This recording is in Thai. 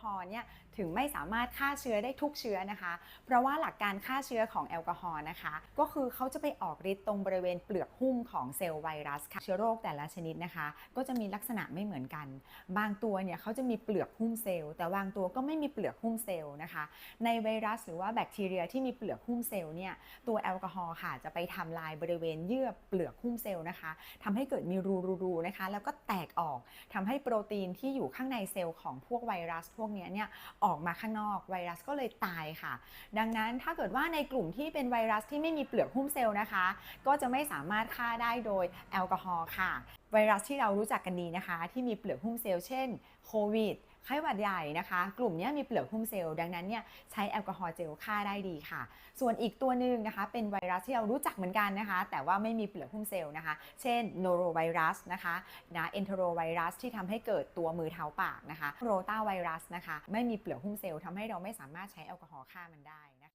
ฮอล์เนี่ยถึงไม่สามารถฆ่าเชื้อได้ทุกเชื้อนะคะ เพราะว่าหลักการฆ่าเชื้อของแอลกอฮอล์นะคะ ก็คือเขาจะไปออกฤทธิ์ตรงบริเวณเปลือกหุ้มของเซลล์ไวรัสค่ะเชื้อโรคแต่ละชนิดนะคะ ก็จะมีลักษณะไม่เหมือนกัน บางตัวเนี่ยเขาจะมีเปลือกหุ้มเซลล์แต่บางตัวก็ไม่มีเปลือกหุ้มเซลล์นะคะ ในไวรัสหรือว่าแบคทีเรียที่มีเปลือกหุ้มเซลล์เนี่ยตัวแอลกอฮอล์ค่ะจะไปทำลายบริเวณเยื่อเปลือกหุ้มเซลล์นะคะทำให้เกิดมีรูๆนะคะ แล้วก็แตกออกทำให้โปรตีนที่อยู่ข้างในเซลล์ของพวกไวรัสพวกเนี้เนี่ยออกมาข้างนอกไวรัสก็เลยตายค่ะ ดังนั้นถ้าเกิดว่าในกลุ่มที่เป็นไวรัสที่ไม่มีเปลือกหุ้มเซลล์นะคะ ก็จะไม่สามารถฆ่าได้โดยแอลกอฮอล์ค่ะ ไวรัสที่เรารู้จักกันดีนะคะ ที่มีเปลือกหุ้มเซลล์เช่นโควิด ไข้หวัดใหญ่นะคะ กลุ่มนี้มีเปลือกหุ้มเซลล์ดังนั้นเนี่ยใช้แอลกอฮอล์เจลฆ่าได้ดีค่ะ ส่วนอีกตัวหนึ่งนะคะ เป็นไวรัสที่เรารู้จักเหมือนกันนะคะ แต่ว่าไม่มีเปลือกหุ้มเซลล์นะคะ เช่นโนโรไวรัสนะคะนะเอนโทรไวรัสที่ทำให้เกิดตัวมือเท้าปากนะคะโรตาไวรัสนะคะ ไม่มีเปลือกหุ้มเซลล์ทำให้เราไม่สามารถใช้แอลกอฮอล์ฆ่ามันได้นะคะ